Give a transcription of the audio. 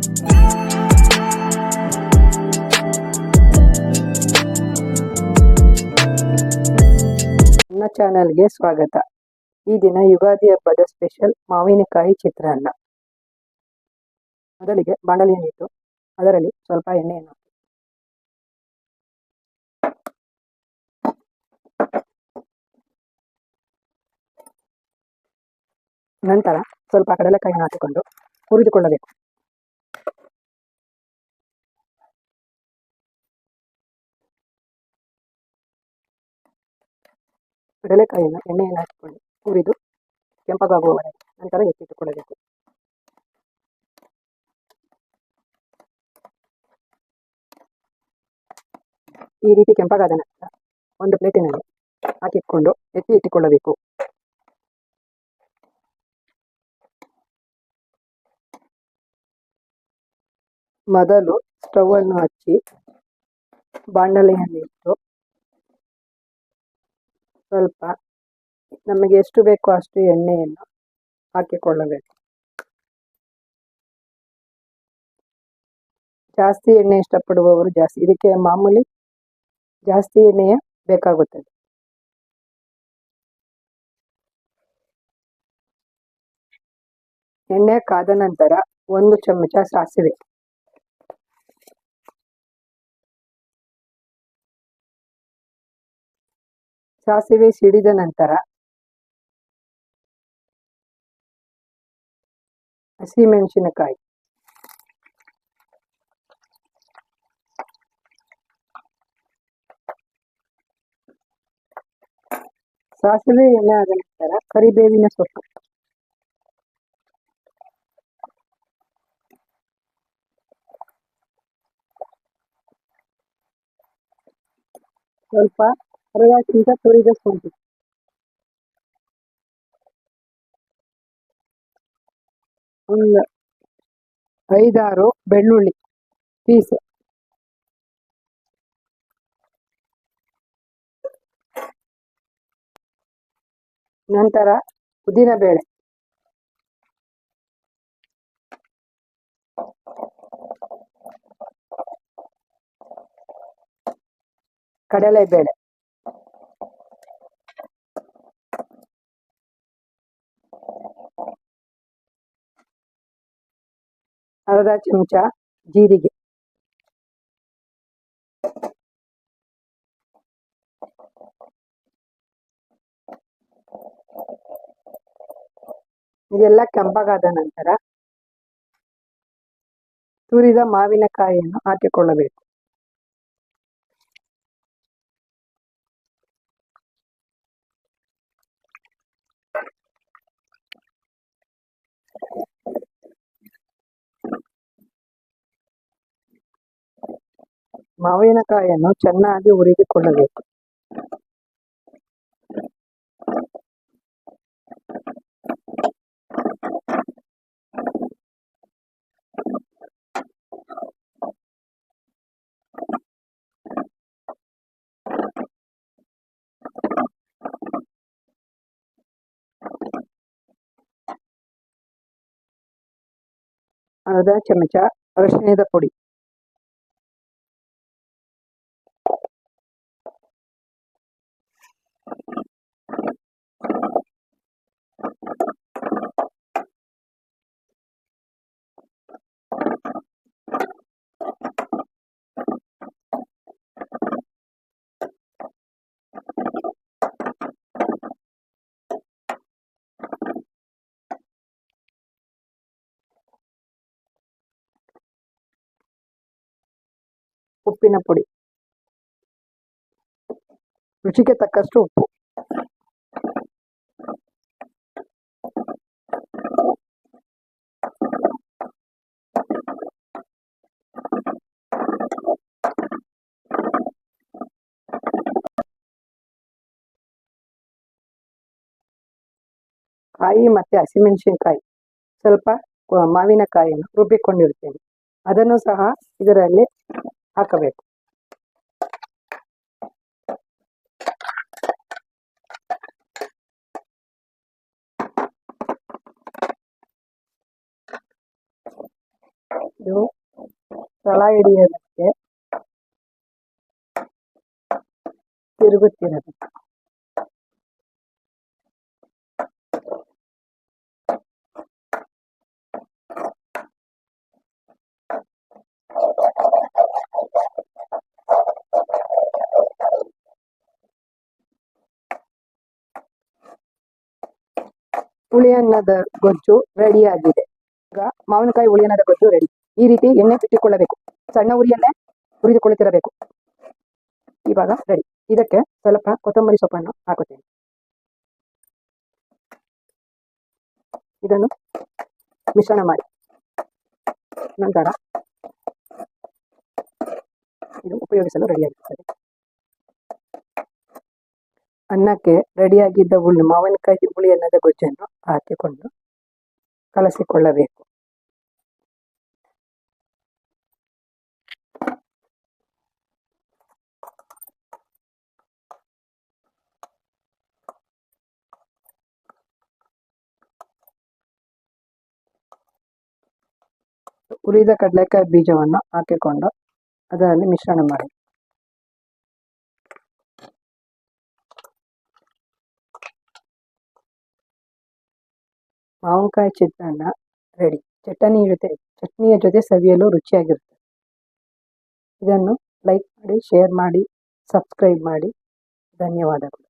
ನನ್ನ ಚಾನಲ್ಗೆ ಸ್ವಾಗತ. ಈ ದಿನ ಯುಗಾದಿ ಹಬ್ಬದ ಸ್ಪೆಷಲ್ ಮಾವಿನಕಾಯಿ ಚಿತ್ರಾನ್ನ. ಮೊದಲಿಗೆ ಬಾಣಲಿಯನ್ನಿಟ್ಟು ಅದರಲ್ಲಿ ಸ್ವಲ್ಪ ಎಣ್ಣೆಯನ್ನು. ನಂತರ ಸ್ವಲ್ಪ ಕಡಲೆಕಾಯಿ ಹಾಕಿಕೊಂಡು ಹುರಿದುಕೊಳ್ಳಬೇಕು. ಕಡಲೆಕಾಯಿಯನ್ನು ಎಣ್ಣೆಯನ್ನು ಹಾಕಿಕೊಂಡು ಹುರಿದು ಕೆಂಪಗಾಗುವವರೆಗೆ ನಂತರ ಎತ್ತಿಟ್ಟುಕೊಳ್ಳಬೇಕು. ಈ ರೀತಿ ಕೆಂಪಗಾದ ನಂತರ ಒಂದು ಪ್ಲೇಟಿನಲ್ಲಿ ಹಾಕಿಕೊಂಡು ಎತ್ತಿ ಇಟ್ಟುಕೊಳ್ಳಬೇಕು. ಮೊದಲು ಸ್ಟವ್ ಅನ್ನು ಹಚ್ಚಿ ಬಾಣಲೆಯನ್ನಿಟ್ಟು ಸ್ವಲ್ಪ ನಮಗೆ ಎಷ್ಟು ಬೇಕೋ ಅಷ್ಟು ಎಣ್ಣೆಯನ್ನು ಹಾಕಿಕೊಳ್ಳಬೇಕು. ಜಾಸ್ತಿ ಎಣ್ಣೆ ಇಷ್ಟಪಡುವವರು ಜಾಸ್ತಿ, ಇದಕ್ಕೆ ಮಾಮೂಲಿ ಜಾಸ್ತಿ ಎಣ್ಣೆಯ ಬೇಕಾಗುತ್ತದೆ. ಎಣ್ಣೆ ಕಾದ ನಂತರ ಒಂದು ಚಮಚ ಸಾಸಿವೆ. ಸಾಸಿವೆ ಸಿಡಿದ ನಂತರ ಹಸಿಮೆಣಸಿನಕಾಯಿ. ಸಾಸಿವೆ ಎಣ್ಣೆ ಆದ ನಂತರ ಕರಿಬೇವಿನ ಸೊಪ್ಪು. ಸ್ವಲ್ಪ ಅರವಕ್ಕಿಂತ ತುರಿದ ಸಂತು ಒಂದು ಐದಾರು ಬೆಳ್ಳುಳ್ಳಿ ಪೀಸ್ ನಂತರ ಉದ್ದಿನ ಬೇಳೆ ಕಡಲೆಬೇಳೆ ಅರ್ಧ ಚಮಚ ಜೀರಿಗೆ. ಇದೆಲ್ಲ ಕೆಂಪಗಾದ ನಂತರ ತುರಿದ ಮಾವಿನಕಾಯಿಯನ್ನು ಹಾಕಿಕೊಳ್ಳಬೇಕು. ಮಾವಿನಕಾಯಿಯನ್ನು ಚೆನ್ನಾಗಿ ಹುರಿದುಕೊಳ್ಳಬೇಕು. ಅರ್ಧ ಚಮಚ ಅರಿಶಿಣದ ಪುಡಿ. ಉಪ್ಪಿನ ಪುಡಿ. ರುಚಿಗೆ ತಕ್ಕಷ್ಟು ಉಪ್ಪು. ಕಾಯಿ ಮತ್ತೆ ಹಸಿಮೆಣಸಿನಕಾಯಿ. ಸ್ವಲ್ಪ ಮಾವಿನಕಾಯಿಯನ್ನು ರುಬ್ಬಿಕೊಂಡಿರ್ತೇನೆ. ಅದನ್ನು ಸಹ ಇದರಲ್ಲಿ ಹಾಕಬೇಕು. ಇದು ತಳ ಹಿಡಿಯೋದಕ್ಕೆ ತಿರುಗುತ್ತಿರೋದು ಹುಳಿ ಅನ್ನದ ಗೊಜ್ಜು ರೆಡಿ ಆಗಿದೆ. ಈಗ ಮಾವಿನಕಾಯಿ ಹುಳಿ ಅನ್ನದ ಗೊಜ್ಜು ರೆಡಿ ಈ ರೀತಿ ಎಣ್ಣೆ ಬಿಟ್ಟಿಕೊಳ್ಳಬೇಕು. ಸಣ್ಣ ಉರಿಯಲ್ಲೇ ಹುರಿದುಕೊಳ್ಳುತ್ತಿರಬೇಕು. ಇವಾಗ ರೆಡಿ ಇದಕ್ಕೆ ಸ್ವಲ್ಪ ಕೊತ್ತಂಬರಿ ಸೊಪ್ಪನ್ನು ಹಾಕುತ್ತೇನೆ. ಇದನ್ನು ಮಿಶ್ರಣ ಮಾಡಿ. ನಂತರ ಇದು ಉಪಯೋಗಿಸಲು ರೆಡಿಯಾಗಿರುತ್ತದೆ ಅನ್ನಕ್ಕೆ ರೆಡಿಯಾಗಿದ್ದ ಹುಳಿ, ಮಾವಿನಕಾಯಿ ಹುಳಿ ಅನ್ನದ ಗೊಜ್ಜನ್ನು ಹಾಕಿಕೊಂಡು ಕಲಸಿಕೊಳ್ಳಬೇಕು. ಹುರಿದ ಕಡಲೆಕಾಯಿ ಬೀಜವನ್ನು ಹಾಕಿಕೊಂಡು ಅದರಲ್ಲಿ ಮಿಶ್ರಣ ಮಾಡಿ. ಮಾವಿನಕಾಯಿ ಚಿತ್ರಾನ್ನ ರೆಡಿ ಚಟ್ನಿ ಜೊತೆ, ಚಟ್ನಿಯ ಜೊತೆ ಸವಿಯಲು ರುಚಿಯಾಗಿರುತ್ತೆ. ಇದನ್ನು ಲೈಕ್ ಮಾಡಿ ಶೇರ್ ಮಾಡಿ ಸಬ್ಸ್ಕ್ರೈಬ್ ಮಾಡಿ. ಧನ್ಯವಾದಗಳು.